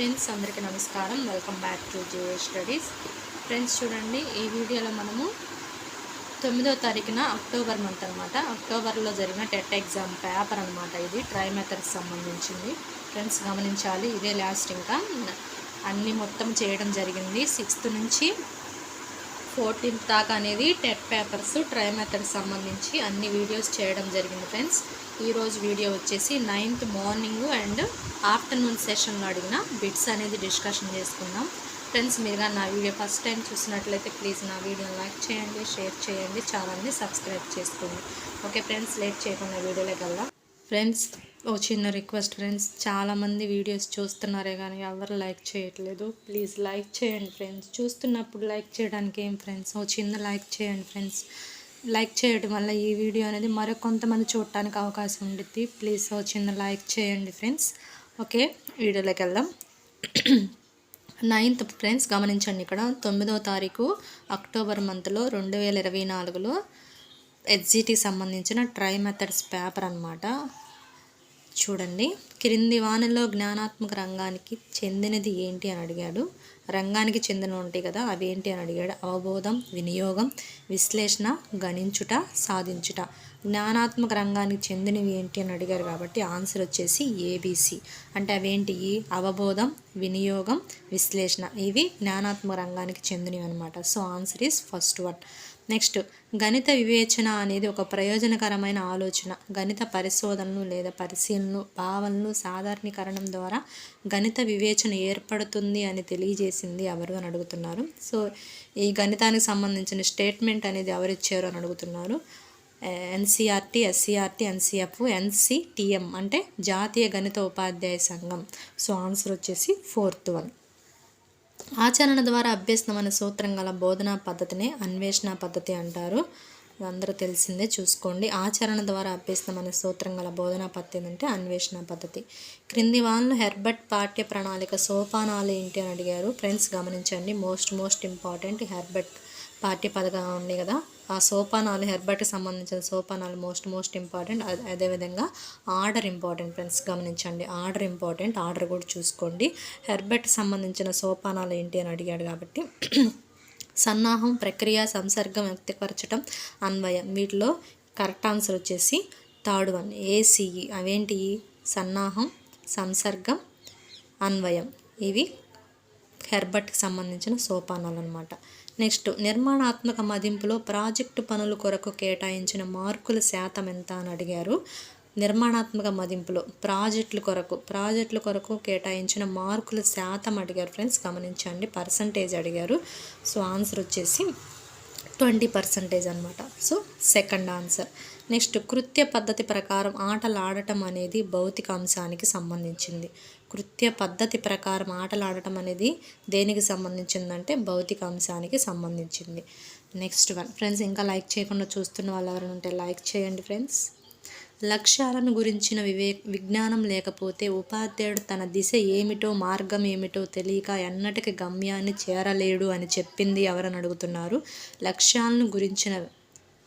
Friends అందరికీ నమస్కారం. Welcome back to Geo Studies friends చూడండి ఈ వీడియోలో మనము తొమ్మిదో తారీఖున అక్టోబర్ మంత్ అనమాట అక్టోబర్లో జరిగిన టెట్ ఎగ్జామ్ పేపర్ అనమాట ఇది ట్రై మెథడ్స్ సంబంధించింది. ఫ్రెండ్స్ గమనించాలి ఇదే లాస్ట్ ఇంకా. అన్నీ మొత్తం చేయడం జరిగింది. సిక్స్త్ నుంచి ఫోర్టీన్త్ దాకా అనేది టెట్ పేపర్స్ ట్రై మెథడ్ సంబంధించి అన్ని వీడియోస్ చేయడం జరిగింది ఫ్రెండ్స్. ఈరోజు వీడియో వచ్చేసి నైన్త్ మార్నింగ్ అండ్ ఆఫ్టర్నూన్ సెషన్లో అడిగిన బిట్స్ అనేది డిస్కషన్ చేసుకుందాం. ఫ్రెండ్స్ మీరు కానీ నా వీడియో ఫస్ట్ టైం చూసినట్లయితే ప్లీజ్ నా వీడియోని లైక్ చేయండి షేర్ చేయండి ఛానల్ని సబ్స్క్రైబ్ చేసుకోండి. ఓకే ఫ్రెండ్స్ లేట్ చేయకుండా వీడియోలోకి వెళ్దాం. ఫ్రెండ్స్ ఓ చిన్న రిక్వెస్ట్ ఫ్రెండ్స్ చాలామంది వీడియోస్ చూస్తున్నారే కానీ ఎవరు లైక్ చేయట్లేదు. ప్లీజ్ లైక్ చేయండి ఫ్రెండ్స్. చూస్తున్నప్పుడు లైక్ చేయడానికి ఏం ఫ్రెండ్స్? ఓ చిన్న లైక్ చేయండి ఫ్రెండ్స్. లైక్ చేయడం వల్ల ఈ వీడియో అనేది మరో కొంతమంది చూడటానికి అవకాశం ఉండిద్ది. ప్లీజ్ ఓ చిన్న లైక్ చేయండి ఫ్రెండ్స్. ఓకే వీడియోలోకి వెళ్దాం. నైన్త్ ఫ్రెండ్స్ గమనించండి ఇక్కడ. తొమ్మిదవ తారీఖు అక్టోబర్ మంత్లో రెండు వేల ఇరవై నాలుగులో హెచ్జిటికి సంబంధించిన ట్రై మెథడ్స్ పేపర్ అనమాట చూడండి. క్రింది వానలో జ్ఞానాత్మక రంగానికి చెందినది ఏంటి అని అడిగాడు. రంగానికి చెందిన ఉంటాయి కదా అవి ఏంటి అని అడిగాడు. అవబోధం వినియోగం విశ్లేషణ గణించుట సాధించుట. జ్ఞానాత్మక రంగానికి చెందినవి ఏంటి అని అడిగారు కాబట్టి ఆన్సర్ వచ్చేసి ఏబీసీ అంటే అవేంటి? అవబోధం వినియోగం విశ్లేషణ. ఇవి జ్ఞానాత్మక రంగానికి చెందినవి అనమాట so answer is first one. Next గణిత వివేచన అనేది ఒక ప్రయోజనకరమైన ఆలోచన. గణిత పరిశోధనలు లేదా పరిశీలనలు భావనలు సాధారణీకరణం ద్వారా గణిత వివేచన ఏర్పడుతుంది అని తెలియజేసింది ఎవరు అని అడుగుతున్నారు. సో ఈ గణితానికి సంబంధించిన స్టేట్మెంట్ అనేది ఎవరు ఇచ్చారు అని అడుగుతున్నారు. ఎన్సీఆర్టీ ఎస్సీఆర్టీ ఎన్సీఎఫ్ ఎన్సిటిఎం అంటే జాతీయ గణిత ఉపాధ్యాయ సంఘం. సో ఆన్సర్ వచ్చేసి ఫోర్త్ వన్. ఆచరణ ద్వారా అభ్యసనం అనే సూత్రం గల బోధనా పద్ధతిని అన్వేషణ పద్ధతి అంటారు. అందరూ తెలిసిందే చూసుకోండి. ఆచరణ ద్వారా అభ్యసనం అనే సూత్రం గల బోధనా పద్ధతి అంటే అన్వేషణ పద్ధతి. క్రింది వాళ్ళు హెర్బర్ట్ పాఠ్య ప్రణాళిక సోపానాలు ఏంటి అని అడిగారు. ఫ్రెండ్స్ గమనించండి. మోస్ట్ మోస్ట్ ఇంపార్టెంట్ హెర్బర్ట్ పాఠ్య పథకం ఉంది కదా. ఆ సోపానాలు హెర్బర్ట్కి సంబంధించిన సోపానాలు మోస్ట్ మోస్ట్ ఇంపార్టెంట్. అదేవిధంగా ఆర్డర్ ఇంపార్టెంట్ ఫ్రెండ్స్ గమనించండి. ఆర్డర్ ఇంపార్టెంట్ ఆర్డర్ కూడా చూసుకోండి. హెర్బర్ట్కి సంబంధించిన సోపానాలు ఏంటి అని అడిగాడు కాబట్టి సన్నాహం ప్రక్రియ సంసర్గం వ్యక్తపరచడం అన్వయం. వీటిలో కరెక్ట్ ఆన్సర్ వచ్చేసి థర్డ్ వన్ ఏసీఈ అవేంటి? సన్నాహం సంసర్గం అన్వయం. ఇవి హెర్బర్ట్కి సంబంధించిన సోపానాలు అనమాట నెక్స్ట్ నిర్మాణాత్మక మదింపులో ప్రాజెక్టు పనుల కొరకు కేటాయించిన మార్కుల శాతం ఎంత అని అడిగారు. నిర్మాణాత్మక మదింపులో ప్రాజెక్టుల కొరకు ప్రాజెక్టుల కొరకు కేటాయించిన మార్కుల శాతం అడిగారు ఫ్రెండ్స్ గమనించండి పర్సంటేజ్ అడిగారు. సో ఆన్సర్ వచ్చేసి ట్వంటీ పర్సంటేజ్ అనమాట సో సెకండ్ ఆన్సర్. నెక్స్ట్ కృత్య పద్ధతి ప్రకారం ఆటలు ఆడటం అనేది భౌతిక అంశానికి సంబంధించింది. కృత్య పద్ధతి ప్రకారం ఆటలు ఆడటం అనేది దేనికి సంబంధించిందంటే భౌతిక అంశానికి సంబంధించింది. నెక్స్ట్ వన్ ఫ్రెండ్స్ ఇంకా లైక్ చేయకుండా చూస్తున్న వాళ్ళు ఎవరైనా ఉంటే లైక్ చేయండి ఫ్రెండ్స్ లక్ష్యాలను గురించిన వివే విజ్ఞానం లేకపోతే ఉపాధ్యాయుడు తన దిశ ఏమిటో మార్గం ఏమిటో తెలియక ఎన్నటికి గమ్యాన్ని చేరలేడు అని చెప్పింది ఎవరని అడుగుతున్నారు. లక్ష్యాలను గురించిన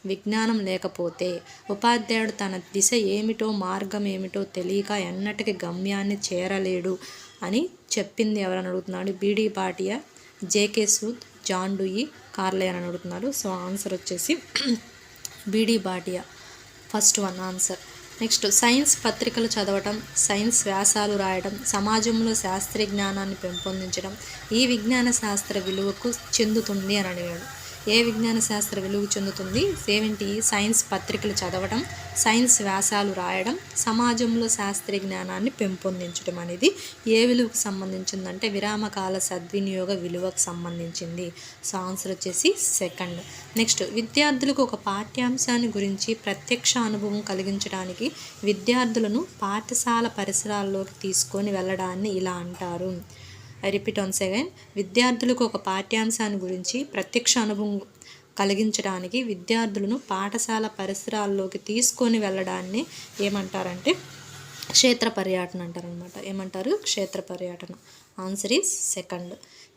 విజ్ఞానం లేకపోతే ఉపాధ్యాయుడు తన దిశ ఏమిటో మార్గం ఏమిటో తెలియక ఎన్నటికి గమ్యాన్ని చేరలేడు అని చెప్పింది ఎవరని అడుగుతున్నాడు? BD Bhatia JK Sood John Dewey కార్లే అని అడుగుతున్నారు సో ఆన్సర్ వచ్చేసి BD Bhatia first one answer. Next science పత్రికలు చదవటం సైన్స్ వ్యాసాలు రాయడం సమాజంలో శాస్త్రీయ జ్ఞానాన్ని పెంపొందించడం ఈ విజ్ఞాన శాస్త్ర విలువకు చెందుతుంది అని అడిగాడు. ఏ విజ్ఞాన శాస్త్ర విలువ చెందుతుంది? ఏమిటి సైన్స్ పత్రికలు చదవడం సైన్స్ వ్యాసాలు రాయడం సమాజంలో శాస్త్రీయ జ్ఞానాన్ని పెంపొందించడం అనేది ఏ విలువకు సంబంధించిందంటే విరామకాల సద్వినియోగ విలువకు సంబంధించింది. సో ఆన్సర్ వచ్చేసి సెకండ్. నెక్స్ట్ విద్యార్థులకు ఒక పాఠ్యాంశాన్ని గురించి ప్రత్యక్ష అనుభవం కలిగించడానికి విద్యార్థులను పాఠశాల పరిసరాల్లోకి తీసుకొని వెళ్ళడాన్ని ఇలా అంటారు. ఐ రిపీట్ వన్స్ అగైన్ విద్యార్థులకు ఒక పాఠ్యాంశాన్ని గురించి ప్రత్యక్ష అనుభవం కలిగించడానికి విద్యార్థులను పాఠశాల పరిసరాల్లోకి తీసుకొని వెళ్ళడాన్ని ఏమంటారంటే క్షేత్ర పర్యటన అంటారనమాట ఏమంటారు? క్షేత్ర పర్యటన. ఆన్సర్ ఈజ్ సెకండ్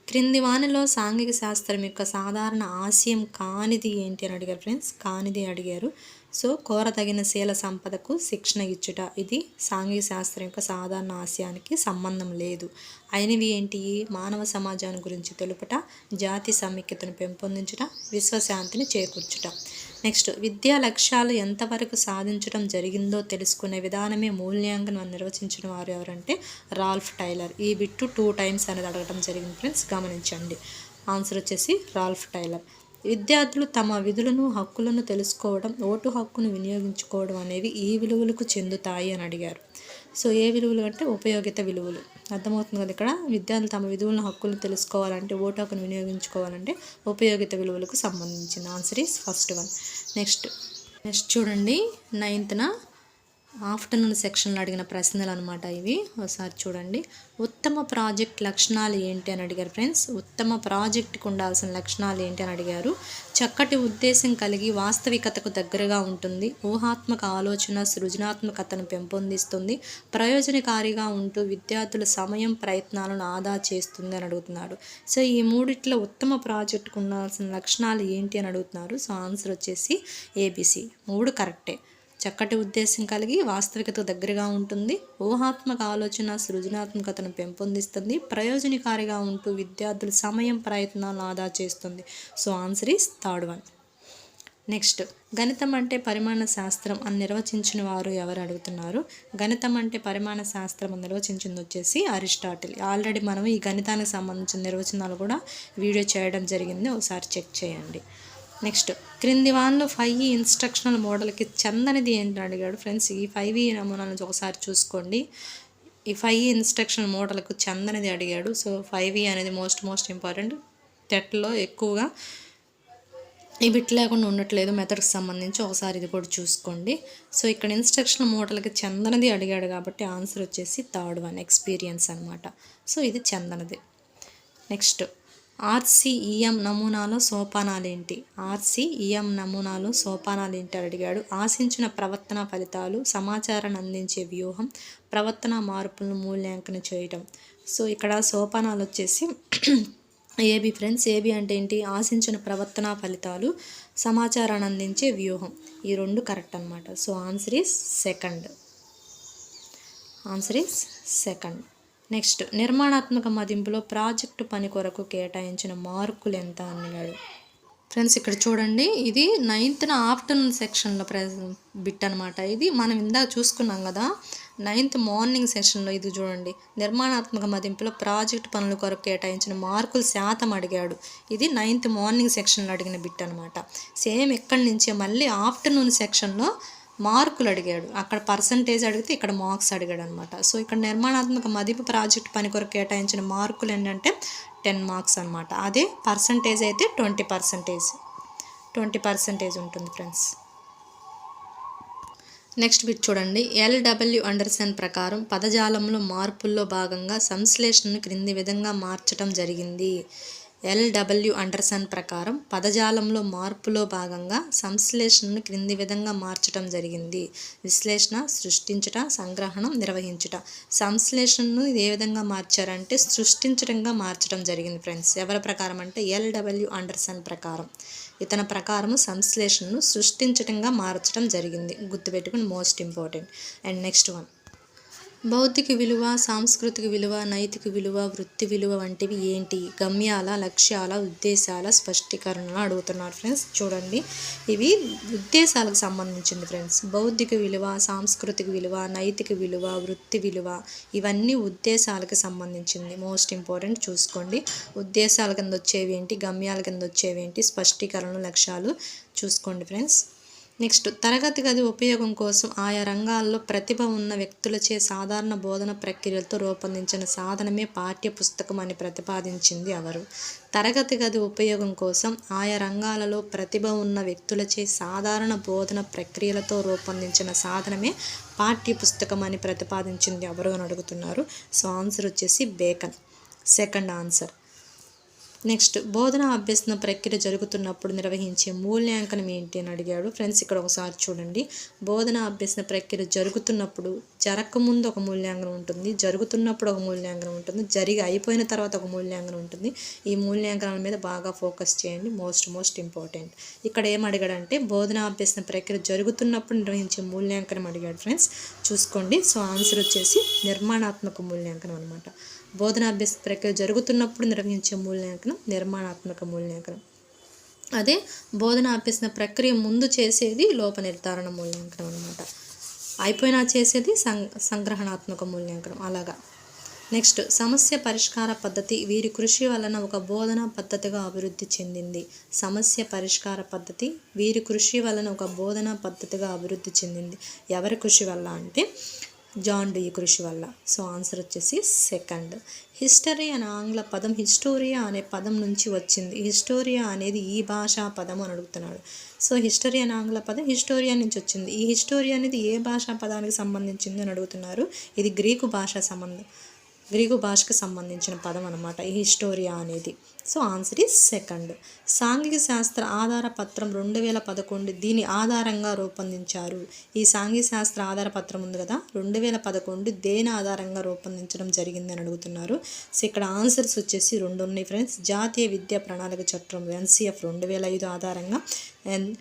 క్రింది వానిలో సాంఘిక శాస్త్రం యొక్క సాధారణ ఆశయం కానిది ఏంటి అని అడిగారు ఫ్రెండ్స్ కానిది అడిగారు. సో కోరతగిన శీల సంపదకు శిక్షణ ఇచ్చుట. ఇది సాంఘిక శాస్త్రం యొక్క సాధారణ ఆశయానికి సంబంధం లేదు. అయినవి ఏంటి? మానవ సమాజాన్ని గురించి తెలుపుట జాతి సమైక్యతను పెంపొందించుట విశ్వశాంతిని చేకూర్చుట. నెక్స్ట్ విద్యా లక్ష్యాలు ఎంతవరకు సాధించడం జరిగిందో తెలుసుకునే విధానమే మూల్యాంకనం నిర్వచించిన వారు ఎవరంటే రాల్ఫ్ టైలర్. ఈ బిట్టు టూ టైమ్స్ అనేది అడగడం జరిగింది ఫ్రెండ్స్ గమనించండి. ఆన్సర్ వచ్చేసి రాల్ఫ్ టైలర్. విద్యార్థులు తమ విధులను హక్కులను తెలుసుకోవడం ఓటు హక్కును వినియోగించుకోవడం అనేవి ఈ విలువలకు చెందుతాయి అని అడిగారు. సో ఏ విలువలు అంటే ఉపయోగిత విలువలు. అర్థమవుతుంది కదా ఇక్కడ? విద్యార్థులు తమ విధులను హక్కులను తెలుసుకోవాలంటే ఓటు హక్కును వినియోగించుకోవాలంటే ఉపయోగిత విలువలకు సంబంధించింది answer is first one next next చూడండి. నైన్త్న ఆఫ్టర్నూన్ సెక్షన్లో అడిగిన ప్రశ్నలు అనమాట ఇవి. ఒకసారి చూడండి. ఉత్తమ ప్రాజెక్ట్ లక్షణాలు ఏంటి అని అడిగారు ఫ్రెండ్స్. ఉత్తమ ప్రాజెక్ట్కి ఉండాల్సిన లక్షణాలు ఏంటి అని అడిగారు. చక్కటి ఉద్దేశం కలిగి వాస్తవికతకు దగ్గరగా ఉంటుంది. ఊహాత్మక ఆలోచన సృజనాత్మకతను పెంపొందిస్తుంది. ప్రయోజనకారిగా ఉంటూ విద్యార్థుల సమయం ప్రయత్నాలను ఆదా చేస్తుంది అని అడుగుతున్నాడు. సో ఈ మూడిట్లో ఉత్తమ ప్రాజెక్ట్కు ఉండాల్సిన లక్షణాలు ఏంటి అని అడుగుతున్నారు. సో ఆన్సర్ వచ్చేసి ఏబిసి మూడు కరెక్టే. చక్కటి ఉద్దేశం కలిగి వాస్తవికత దగ్గరగా ఉంటుంది. ఊహాత్మక ఆలోచన సృజనాత్మకతను పెంపొందిస్తుంది. ప్రయోజనకారిగా ఉంటూ విద్యార్థుల సమయం ప్రయత్నాలు ఆదా చేస్తుంది. So answer is third one. Next గణితం అంటే పరిమాణ శాస్త్రం అని నిర్వచించిన వారు ఎవరు అడుగుతున్నారు? గణితం అంటే పరిమాణ శాస్త్రం అని నిర్వచించింది వచ్చేసి అరిస్టాటిల్. ఆల్రెడీ మనం ఈ గణితానికి సంబంధించిన నిర్వచనాలు కూడా వీడియో చేయడం జరిగింది. ఒకసారి చెక్ చేయండి. నెక్స్ట్ క్రింది వాన్లో ఫైవ్ ఈ ఇన్స్ట్రక్షనల్ మోడల్కి చెందనిది ఏంటని అడిగాడు ఫ్రెండ్స్. ఈ ఫైవ్ ఈ e నమూనాలను ఒకసారి చూసుకోండి. ఈ ఫైవ్ ఈ ఇన్స్ట్రక్షన్ మోడల్కు చెందనిది అడిగాడు. సో ఫైవ్ ఈ e అనేది మోస్ట్ మోస్ట్ ఇంపార్టెంట్ టెట్లో ఎక్కువగా ఈ బిట్ లేకుండా ఉండట్లేదు మెథడ్కి సంబంధించి. ఒకసారి ఇది కూడా చూసుకోండి. సో ఇక్కడ ఇన్స్ట్రక్షన్ మోడల్కి చందనది అడిగాడు కాబట్టి ఆన్సర్ వచ్చేసి థర్డ్ వన్ ఎక్స్పీరియన్స్ అనమాట సో ఇది చందనది. నెక్స్ట్ ఆర్సీఈఎం నమూనాలో సోపానాలు ఏంటి ఆర్సీఈఎం నమూనాలో సోపానాలేంటి అని అడిగాడు. ఆశించిన ప్రవర్తన ఫలితాలు సమాచారాన్ని అందించే వ్యూహం ప్రవర్తన మార్పులను మూల్యాంకనం చేయటం. సో ఇక్కడ సోపానాలు వచ్చేసి ఏబి ఫ్రెండ్స్ ఏబి అంటే ఏంటి? ఆశించిన ప్రవర్తన ఫలితాలు సమాచారాన్ని అందించే వ్యూహం. ఈ రెండు కరెక్ట్ అనమాట so answer is second. Answer is second. Next నిర్మాణాత్మక మదింపులో ప్రాజెక్టు పని కొరకు కేటాయించిన మార్కులు ఎంత అన్నాడు ఫ్రెండ్స్ ఇక్కడ చూడండి ఇది నైన్త్న ఆఫ్టర్నూన్ సెక్షన్లో ప్రె బిట్ అనమాట ఇది మనం ఇందాక చూసుకున్నాం కదా నైన్త్ మార్నింగ్ సెషన్లో ఇది చూడండి. నిర్మాణాత్మక మదింపులో ప్రాజెక్ట్ పనుల కొరకు కేటాయించిన మార్కులు శాతం అడిగాడు. ఇది నైన్త్ మార్నింగ్ సెక్షన్లో అడిగిన బిట్ అనమాట సేమ్ ఎక్కడి నుంచే మళ్ళీ ఆఫ్టర్నూన్ సెక్షన్లో మార్కులు అడిగాడు. అక్కడ పర్సంటేజ్ అడిగితే ఇక్కడ మార్క్స్ అడిగాడు అనమాట సో ఇక్కడ నిర్మాణాత్మక మదింపు ప్రాజెక్ట్ పని కొరకు కేటాయించిన మార్కులు ఏంటంటే టెన్ మార్క్స్ అనమాట. అదే పర్సంటేజ్ అయితే ట్వంటీ పర్సంటేజ్ ట్వంటీ పర్సంటేజ్ ఉంటుంది ఫ్రెండ్స్ నెక్స్ట్ బిట్ చూడండి. ఎల్డబ్ల్యూ అండర్సన్ ప్రకారం పదజాలంలో మార్పుల్లో భాగంగా సంశ్లేషణను క్రింది విధంగా మార్చడం జరిగింది. ఎల్డబ్ల్యూ అండర్సన్ ప్రకారం పదజాలంలో మార్పులో భాగంగా సంశ్లేషణను క్రింది విధంగా మార్చడం జరిగింది. విశ్లేషణ సృష్టించుట సంగ్రహణం నిర్వహించుట. సంశ్లేషణను ఏ విధంగా మార్చారంటే సృష్టించడంగా మార్చడం జరిగింది ఫ్రెండ్స్. ఎవరి ప్రకారం అంటే ఎల్డబ్ల్యూ అండర్సన్ ప్రకారం. ఇతని ప్రకారం సంశ్లేషణను సృష్టించడంగా మార్చడం జరిగింది. గుర్తుపెట్టుకుని most important and next one బౌద్ధిక విలువ సాంస్కృతిక విలువ నైతిక విలువ వృత్తి విలువ వంటివి ఏంటి? గమ్యాల లక్ష్యాల ఉద్దేశాల స్పష్టీకరణలు అడుగుతున్నారు ఫ్రెండ్స్. చూడండి. ఇవి ఉద్దేశాలకు సంబంధించింది ఫ్రెండ్స్. భౌతిక విలువ సాంస్కృతిక విలువ నైతిక విలువ వృత్తి విలువ ఇవన్నీ ఉద్దేశాలకు సంబంధించింది. మోస్ట్ ఇంపార్టెంట్ చూసుకోండి. ఉద్దేశాల కింద వచ్చేవి ఏంటి? గమ్యాల కింద వచ్చేవి ఏంటి? స్పష్టీకరణలు లక్ష్యాలు చూసుకోండి ఫ్రెండ్స్. నెక్స్ట్ తరగతి గది ఉపయోగం కోసం ఆయా రంగాల్లో ప్రతిభ ఉన్న వ్యక్తులచే సాధారణ బోధన ప్రక్రియలతో రూపొందించిన సాధనమే పాఠ్య పుస్తకం అని ప్రతిపాదించింది ఎవరు? తరగతి గది ఉపయోగం కోసం ఆయా రంగాలలో ప్రతిభ ఉన్న వ్యక్తులచే సాధారణ బోధన ప్రక్రియలతో రూపొందించిన సాధనమే పాఠ్య పుస్తకం అని ప్రతిపాదించింది ఎవరు అని అడుగుతున్నారు? సో ఆన్సర్ వచ్చేసి బేకన్. Second answer. నెక్స్ట్ బోధన అభ్యసన ప్రక్రియ జరుగుతున్నప్పుడు నిర్వహించే మూల్యాంకనం ఏంటి అని అడిగాడు. ఫ్రెండ్స్ ఇక్కడ ఒకసారి చూడండి. బోధన అభ్యసన ప్రక్రియ జరుగుతున్నప్పుడు జరగకముందు ఒక మూల్యాంకనం ఉంటుంది జరుగుతున్నప్పుడు ఒక మూల్యాంకనం ఉంటుంది జరిగి అయిపోయిన తర్వాత ఒక మూల్యాంకనం ఉంటుంది. ఈ మూల్యాంకనాల మీద బాగా ఫోకస్ చేయండి. Most most important. ఇక్కడ ఏం అడిగాడంటే బోధన అభ్యసన ప్రక్రియ జరుగుతున్నప్పుడు నిర్వహించే మూల్యాంకనం అడిగాడు. ఫ్రెండ్స్ చూసుకోండి. సో ఆన్సర్ వచ్చేసి నిర్మాణాత్మక మూల్యాంకనం అనమాట బోధనాభ్యాస ప్రక్రియ జరుగుతున్నప్పుడు నిర్వహించే మూల్యాంకనం నిర్మాణాత్మక మూల్యాంకనం. అదే బోధన అభ్యసన ప్రక్రియ ముందు చేసేది లోప నిర్ధారణ మూల్యాంకనం అనమాట అయిపోయినా చేసేది సం సంగ్రహణాత్మక మూల్యాంకనం. అలాగా. నెక్స్ట్ సమస్య పరిష్కార పద్ధతి వీరి కృషి వలన ఒక బోధన పద్ధతిగా అభివృద్ధి చెందింది. సమస్య పరిష్కార పద్ధతి వీరి కృషి వలన ఒక బోధన పద్ధతిగా అభివృద్ధి చెందింది. ఎవరి కృషి వల్ల అంటే జాన్ డీ కృషి వల్ల. సో ఆన్సర్ వచ్చేసి సెకండ్. హిస్టరీ అనే ఆంగ్ల పదం హిస్టోరియా అనే పదం నుంచి వచ్చింది. హిస్టోరియా అనేది ఈ భాషా పదం అని అడుగుతున్నాడు. సో హిస్టరీ అనే ఆంగ్ల పదం హిస్టోరియా నుంచి వచ్చింది. ఈ హిస్టోరియా అనేది ఏ భాషా పదానికి సంబంధించింది అని అడుగుతున్నారు? ఇది గ్రీకు భాషా సంబంధం. గ్రీకు భాషకు సంబంధించిన పదం అనమాట ఈ హిస్టోరియా అనేది. So answer is second. సాంఘిక శాస్త్ర ఆధార పత్రం రెండు వేల పదకొండు దీని ఆధారంగా రూపొందించారు. ఈ సాంఘిక శాస్త్ర ఆధార పత్రం ఉంది కదా? రెండు వేల పదకొండు దేని ఆధారంగా రూపొందించడం జరిగింది అని అడుగుతున్నారు. సో ఇక్కడ ఆన్సర్స్ వచ్చేసి రెండు ఉన్నాయి ఫ్రెండ్స్. జాతీయ విద్యా ప్రణాళిక చట్టం ఎన్సిఎఫ్ రెండు వేల ఐదు ఆధారంగా. అండ్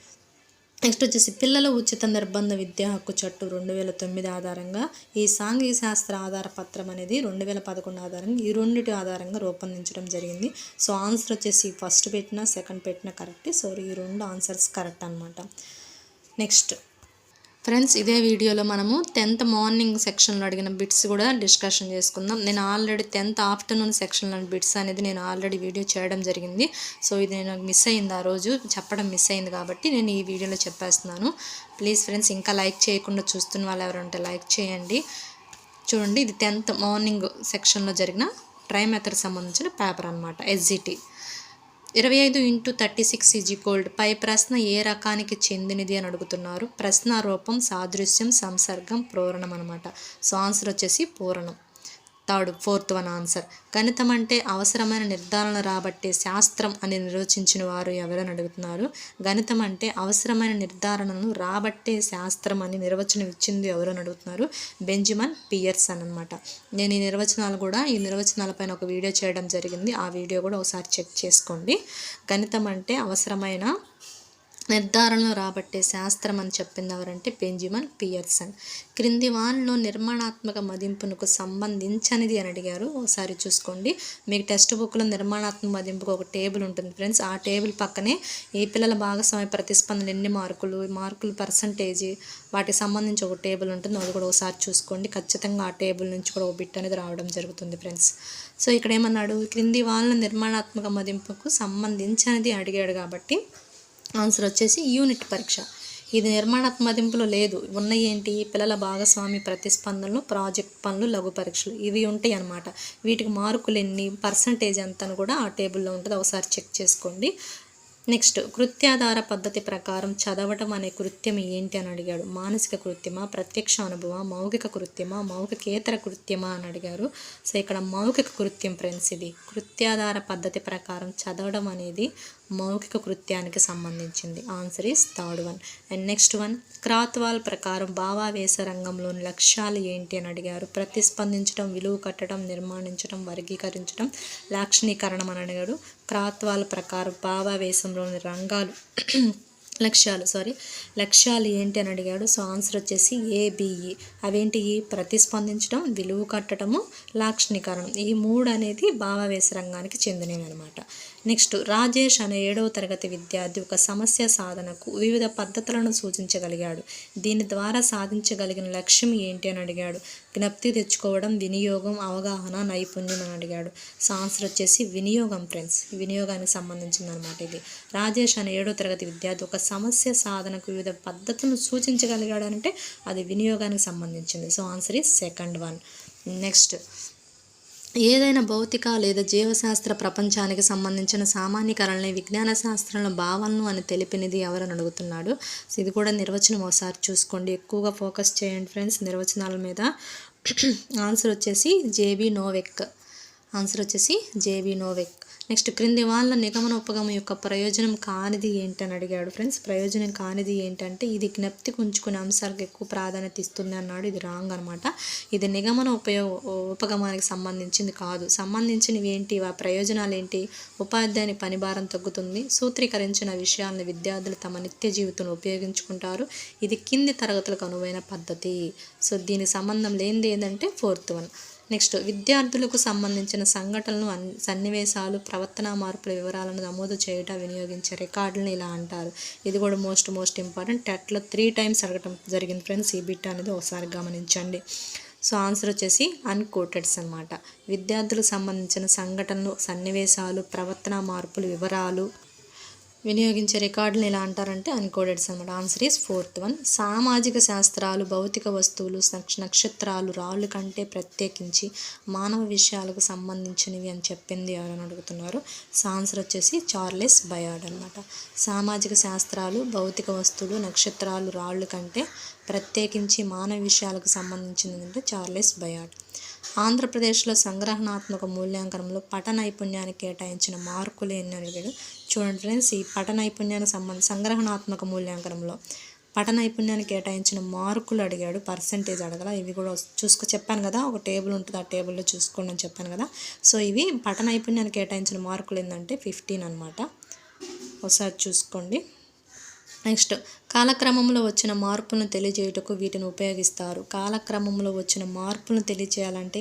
నెక్స్ట్ వచ్చేసి పిల్లల ఉచిత నిర్బంధ విద్యా హక్కు చట్టు రెండు వేల తొమ్మిది ఆధారంగా ఈ సాంఘిక శాస్త్ర ఆధార పత్రం అనేది రెండు వేల పదకొండు ఆధారంగా ఈ రెండింటి ఆధారంగా రూపొందించడం జరిగింది. సో ఆన్సర్ వచ్చేసి ఫస్ట్ పెట్టిన సెకండ్ పెట్టిన కరెక్ట్. సో ఈ రెండు ఆన్సర్స్ కరెక్ట్ అనమాట నెక్స్ట్ ఫ్రెండ్స్ ఇదే వీడియోలో మనము టెన్త్ మార్నింగ్ సెక్షన్లో అడిగిన బిట్స్ కూడా డిస్కషన్ చేసుకుందాం. నేను ఆల్రెడీ టెన్త్ ఆఫ్టర్నూన్ సెక్షన్లో బిట్స్ అనేది నేను ఆల్రెడీ వీడియో చేయడం జరిగింది. సో ఇది నేను మిస్ అయింది ఆ రోజు. చెప్పడం మిస్ అయింది కాబట్టి నేను ఈ వీడియోలో చెప్పేస్తున్నాను. ప్లీజ్ ఫ్రెండ్స్ ఇంకా లైక్ చేయకుండా చూస్తున్న వాళ్ళు ఎవరంటే లైక్ చేయండి. చూడండి ఇది టెన్త్ మార్నింగ్ సెక్షన్లో జరిగిన ట్రై మెథడ్ సంబంధించిన పేపర్ అనమాట ఎస్జిటి ఇరవై ఐదు ఇంటూ థర్టీ సిక్స్ ఈజీ కోల్డ్ పై ప్రశ్న ఏ రకానికి చెందినది అని అడుగుతున్నారు. ప్రశ్న రూపం సాదృశ్యం సంసర్గం పూరణం అనమాట సో ఆన్సర్ వచ్చేసి పూరణం. Third fourth one answer. గణితం అంటే అవసరమైన నిర్ధారణ రాబట్టే శాస్త్రం అని నిర్వచించిన వారు ఎవరని అడుగుతున్నారు? గణితం అంటే అవసరమైన నిర్ధారణను రాబట్టే శాస్త్రం అని నిర్వచనం ఇచ్చింది ఎవరని అడుగుతున్నారు? బెంజిమన్ పియర్సన్ అనమాట నేను ఈ నిర్వచనాలు కూడా ఈ నిర్వచనాలపైన ఒక వీడియో చేయడం జరిగింది. ఆ వీడియో కూడా ఒకసారి చెక్ చేసుకోండి. గణితం అంటే అవసరమైన నిర్ధారణలో రాబట్టే శాస్త్రం అని చెప్పింది ఎవరంటే బెంజిమన్ పియర్సన్. క్రింది వాన్లో నిర్మాణాత్మక మదింపునకు సంబంధించనిది అని అడిగారు. ఒకసారి చూసుకోండి. మీకు టెక్స్ట్ బుక్లో నిర్మాణాత్మక మదింపుకు ఒక టేబుల్ ఉంటుంది ఫ్రెండ్స్. ఆ టేబుల్ పక్కనే ఈ పిల్లల భాగస్వామ్య ప్రతిస్పందన ఎన్ని మార్కులు మార్కులు పర్సంటేజ్ వాటికి సంబంధించి ఒక టేబుల్ ఉంటుంది. అది కూడా ఒకసారి చూసుకోండి. ఖచ్చితంగా ఆ టేబుల్ నుంచి కూడా ఒక బిట్ అనేది రావడం జరుగుతుంది ఫ్రెండ్స్. సో ఇక్కడ ఏమన్నాడు? క్రింది వాళ్ళ నిర్మాణాత్మక మదింపుకు సంబంధించినది అడిగాడు కాబట్టి ఆన్సర్ వచ్చేసి యూనిట్ పరీక్ష. ఇది నిర్మాణాత్మక మదింపులు లేదు. ఉన్న ఏంటి పిల్లల భాగస్వామి ప్రతిస్పందనలు ప్రాజెక్ట్ పనులు లఘు పరీక్షలు. ఇవి ఉంటాయి అన్నమాట వీటికి మార్కులు ఎన్ని? పర్సంటేజ్ ఎంత అని కూడా ఆ టేబుల్లో ఉంటుంది. ఒకసారి చెక్ చేసుకోండి. నెక్స్ట్ కృత్యాధార పద్ధతి ప్రకారం చదవటం అనే కృత్యం ఏంటి అని అడిగాడు. మానసిక కృత్యమా? ప్రత్యక్ష అనుభవ మౌఖిక కృత్యమా? మౌఖికేతర కృత్యమా అని అడిగారు. సో ఇక్కడ మౌఖిక కృత్యం ఫ్రెండ్స్ ఇది. కృత్యాధార పద్ధతి ప్రకారం చదవడం అనేది మౌఖిక కృత్యానికి సంబంధించింది. Answer is third one and next one Krathwohl ప్రకారం భావావేశ రంగంలోని లక్ష్యాలు ఏంటి అని అడిగారు. ప్రతిస్పందించడం విలువ కట్టడం నిర్మాణించడం వర్గీకరించడం లాక్షణీకరణం అని అడిగాడు క్రాత్వాల్ ప్రకారం భావావేశంలోని రంగాలు లక్ష్యాలు సారీ లక్ష్యాలు ఏంటి అని అడిగాడు. సో ఆన్సర్ వచ్చేసి ఏబిఈ e. అవేంటి? E, ప్రతిస్పందించడం విలువ కట్టడము లాక్షణీకరణం. ఈ మూడు అనేది భావావేశ రంగానికి చెందినవి అనమాట నెక్స్ట్ రాజేష్ అనే ఏడవ తరగతి విద్యార్థి ఒక సమస్య సాధనకు వివిధ పద్ధతులను సూచించగలిగాడు. దీని ద్వారా సాధించగలిగిన లక్ష్యం ఏంటి అని అడిగాడు. జ్ఞప్తి తెచ్చుకోవడం వినియోగం అవగాహన నైపుణ్యం అని అడిగాడు. సో ఆన్సర్ వచ్చేసి వినియోగం ఫ్రెండ్స్. వినియోగానికి సంబంధించింది అనమాట ఇది. రాజేష్ అనే ఏడో తరగతి విద్యార్థి ఒక సమస్య సాధనకు వివిధ పద్ధతులను సూచించగలిగాడు అంటే అది వినియోగానికి సంబంధించింది. So answer is second one. Next ఏదైనా భౌతిక లేదా జీవశాస్త్ర ప్రపంచానికి సంబంధించిన సామాన్యకరణని విజ్ఞాన శాస్త్రంలో భావనలు అని తెలిపినది ఎవరని అడుగుతున్నాడు. ఇది కూడా నిర్వచనం ఒకసారి చూసుకోండి. ఎక్కువగా ఫోకస్ చేయండి ఫ్రెండ్స్. నిర్వచనాల మీద ఆన్సర్ వచ్చేసి జేబీ నోవెక్. ఆన్సర్ వచ్చేసి జేబీ నోవెక్. నెక్స్ట్ క్రింది వాళ్ళ నిగమన ఉపగమ యొక్క ప్రయోజనం కానిది ఏంటని అడిగాడు ఫ్రెండ్స్. ప్రయోజనం కానిది ఏంటంటే ఇది జ్ఞప్తి ఉంచుకునే అంశాలకు ఎక్కువ ప్రాధాన్యత ఇస్తుంది అన్నాడు. ఇది రాంగ్ అనమాట ఇది నిగమన ఉపయోగ ఉపగమానికి సంబంధించింది కాదు. సంబంధించినవి ఏంటి? ఆ ప్రయోజనాలు ఏంటి? ఉపాధ్యాయుని పని భారం తగ్గుతుంది. సూత్రీకరించిన విషయాలను విద్యార్థులు తమ నిత్య జీవితంలో ఉపయోగించుకుంటారు. ఇది కింది తరగతులకు అనువైన పద్ధతి. సో దీనికి సంబంధం లేనిది ఏంటంటే ఫోర్త్ వన్. నెక్స్ట్ విద్యార్థులకు సంబంధించిన సంఘటనలు అన్ సన్నివేశాలు ప్రవర్తన మార్పుల వివరాలను నమోదు చేయట వినియోగించే రికార్డులను ఇలా అంటారు. ఇది కూడా మోస్ట్ మోస్ట్ ఇంపార్టెంట్. టెట్లో త్రీ టైమ్స్ అడగటం జరిగింది ఫ్రెండ్స్. ఈ బిట్ అనేది ఒకసారి గమనించండి. సో ఆన్సర్ వచ్చేసి అన్కోటెడ్స్ అనమాట విద్యార్థులకు సంబంధించిన సంఘటనలు సన్నివేశాలు ప్రవర్తన మార్పులు వివరాలు వినియోగించే రికార్డులు ఎలా అంటారంటే అన్కోడెడ్స్ అనమాట ఆన్సర్ ఈస్ ఫోర్త్ వన్. సామాజిక శాస్త్రాలు భౌతిక వస్తువులు నక్షత్రాలు రాళ్ళు కంటే ప్రత్యేకించి మానవ విషయాలకు సంబంధించినవి అని చెప్పింది ఎవరని అడుగుతున్నారు? ఆన్సర్ వచ్చేసి చార్లెస్ బయార్డ్ అనమాట సామాజిక శాస్త్రాలు భౌతిక వస్తువులు నక్షత్రాలు రాళ్ళు కంటే ప్రత్యేకించి మానవ విషయాలకు సంబంధించినది అంటే చార్లెస్ బయాడ్ ఆంధ్రప్రదేశ్లో సంగ్రహణాత్మక మూల్యాంకనంలో పట నైపుణ్యానికి కేటాయించిన మార్కులు ఎన్ని అడిగాడు చూడండి ఫ్రెండ్స్ ఈ పట నైపుణ్యానికి సంబంధ సంగ్రహణాత్మక మూల్యాంకనంలో పట నైపుణ్యానికి కేటాయించిన మార్కులు అడిగాడు. పర్సంటేజ్ అడగల. ఇవి కూడా చూసుకో చెప్పాను కదా ఒక టేబుల్ ఉంటుంది. ఆ టేబుల్లో చూసుకోండి అని చెప్పాను కదా. సో ఇవి పట నైపుణ్యానికి కేటాయించిన మార్కులు ఏంటంటే ఫిఫ్టీన్ అనమాట ఒకసారి చూసుకోండి. నెక్స్ట్ కాలక్రమంలో వచ్చిన మార్పులను తెలియజేయుటకు వీటిని ఉపయోగిస్తారు. కాలక్రమంలో వచ్చిన మార్పులను తెలియచేయాలంటే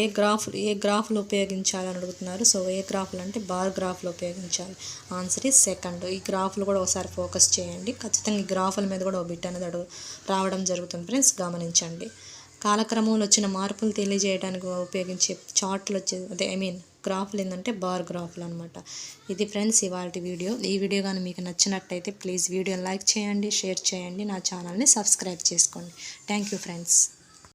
ఏ గ్రాఫ్ ఏ గ్రాఫ్లు ఉపయోగించాలని అడుగుతున్నారు. సో ఏ గ్రాఫ్లు అంటే బార్ గ్రాఫ్లు ఉపయోగించాలి. ఆన్సర్ ఈ సెకండ్. ఈ గ్రాఫ్లు కూడా ఒకసారి ఫోకస్ చేయండి. ఖచ్చితంగా ఈ గ్రాఫ్ల మీద కూడా ఒక బిట్ అనేది అడుగు రావడం జరుగుతుంది ఫ్రెండ్స్. గమనించండి. కాలక్రమంలో వచ్చిన మార్పులు తెలియజేయడానికి ఉపయోగించే చార్ట్లు వచ్చే అదే ఐ మీన్ గ్రాఫ్లు ఏంటంటే బార్ గ్రాఫ్లు అనమాట ఇది ఫ్రెండ్స్ ఇవాళ వీడియో. ఈ వీడియో కానీ మీకు నచ్చినట్టయితే ప్లీజ్ వీడియోని లైక్ చేయండి షేర్ చేయండి నా ఛానల్ని సబ్స్క్రైబ్ చేసుకోండి. Thank you friends.